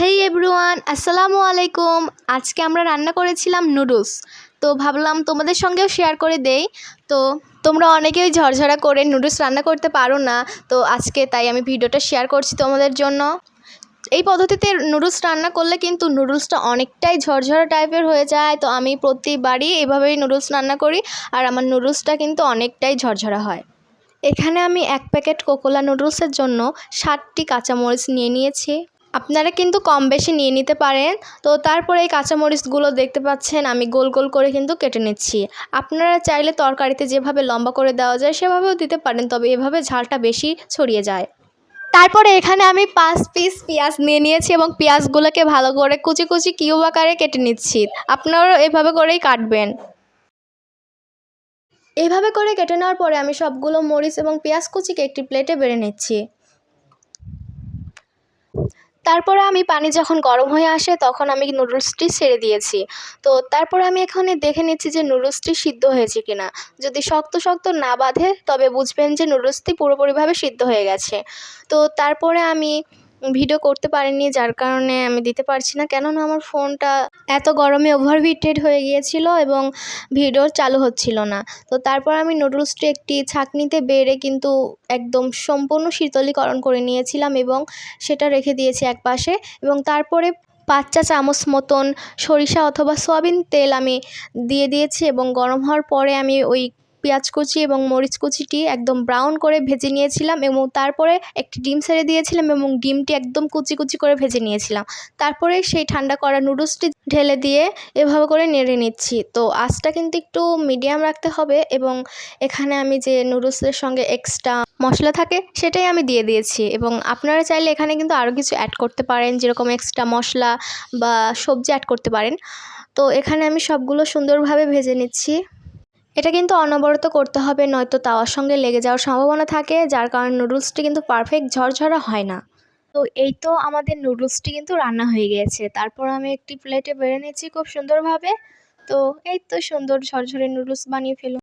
হেই everyone আসসালামু আলাইকুম। আজকে আমরা রান্না করেছিলাম নুডলস তো ভাবলাম তোমাদের সঙ্গেও শেয়ার করে দেই। তো তোমরা অনেকেই ঝরঝরা করে নুডলস রান্না করতে পারো না। তো আজকে তাই আমি ভিডিওটা শেয়ার করছি তোমাদের জন্য। এই পদ্ধতিতে নুডলস রান্না করলে কিন্তু নুডলসটা অনেকটাই ঝরঝরা টাইপের হয়ে যায়। তো আমি প্রতিবারই এভাবেই নুডলস রান্না করি আর আমার নুডলসটা কিন্তু অনেকটাই ঝরঝরা হয়। এখানে আমি এক প্যাকেট কোকোলা নুডলসের জন্য ষাটটি কাঁচামরিচ নিয়ে নিয়েছি। আপনারা কিন্তু কম বেশি নিয়ে নিতে পারেন। তো তারপরে এই কাঁচামরিচগুলো দেখতে পাচ্ছেন, আমি গোল গোল করে কিন্তু কেটে নিচ্ছি। আপনারা চাইলে তরকারিতে যেভাবে লম্বা করে দেওয়া যায়, সেভাবেও দিতে পারেন, তবে এভাবে ঝালটা বেশি ছড়িয়ে যায়। তারপরে এখানে আমি পাঁচ পিস পেঁয়াজ নিয়ে নিয়েছি এবং পেঁয়াজগুলোকে ভালো করে কুচি কুচি কিউব আকারে কেটে নিচ্ছি। আপনারাও এভাবে করেই কাটবেন। এভাবে করে কেটে নেওয়ার পরে আমি সবগুলো মরিচ এবং পেঁয়াজ কুচিকে একটি প্লেটে বেড়ে নিচ্ছি। তারপরে আমি পানি যখন গরম হয়ে আসে তখন আমি নুডলসটি ছেড়ে দিয়েছি। তো তারপরে আমি এখানে দেখে নিচ্ছি যে নুডলসটি সিদ্ধ হয়েছে কিনা। যদি শক্ত শক্ত না বাঁধে তবে বুঝবেন যে নুডলসটি পুরোপুরিভাবে সিদ্ধ হয়ে গেছে। তো তারপরে আমি ভিডিও করতে পারিনি, যার কারণে আমি দিতে পারছি না। কেননা আমার ফোনটা এত গরমে ওভারহিটেড হয়ে গিয়েছিল এবং ভিডিও চালু হচ্ছিল না। তো তারপর আমি নুডলসটি একটি ছাঁকনিতে বেড়ে কিন্তু একদম সম্পূর্ণ শীতলীকরণ করে নিয়েছিলাম এবং সেটা রেখে দিয়েছি এক পাশে এবং তারপরে পাঁচ চা চামচ মতন সরিষা অথবা সয়াবিন তেল আমি দিয়ে দিয়েছি এবং গরম হওয়ার পরে আমি ওই পেঁয়াজ কুচি এবং মরিচ কুচিটি একদম ব্রাউন করে ভেজে নিয়েছিলাম এবং তারপরে একটি ডিম ছেড়ে দিয়েছিলাম এবং ডিমটি একদম কুচি কুচি করে ভেজে নিয়েছিলাম। তারপরে সেই ঠান্ডা করা নুডলসটি ঢেলে দিয়ে এভাবে করে নেড়ে নিচ্ছি। তো আঁচটা কিন্তু একটু মিডিয়াম রাখতে হবে এবং এখানে আমি যে নুডলসের সঙ্গে এক্সট্রা মশলা থাকে সেটাই আমি দিয়ে দিয়েছি এবং আপনারা চাইলে এখানে কিন্তু আরও কিছু অ্যাড করতে পারেন, যেরকম এক্সট্রা মশলা বা সবজি অ্যাড করতে পারেন। তো এখানে আমি সবগুলো সুন্দরভাবে ভেজে নিচ্ছি। এটা কিন্তু অনবরত করতে হবে, নয়তো তাওয়ার সঙ্গে লেগে যাওয়ার সম্ভাবনা থাকে, যার কারণে নুডলসটি কিন্তু পারফেক্ট ঝরঝরা হয় না। তো এই তো আমাদের নুডলসটি কিন্তু রান্না হয়ে গিয়েছে তারপর আমি একটি প্লেটে বেড়ে নিয়েছি খুব সুন্দরভাবে। তো এই তো সুন্দর ঝরঝরে নুডলস বানিয়ে ফেলুন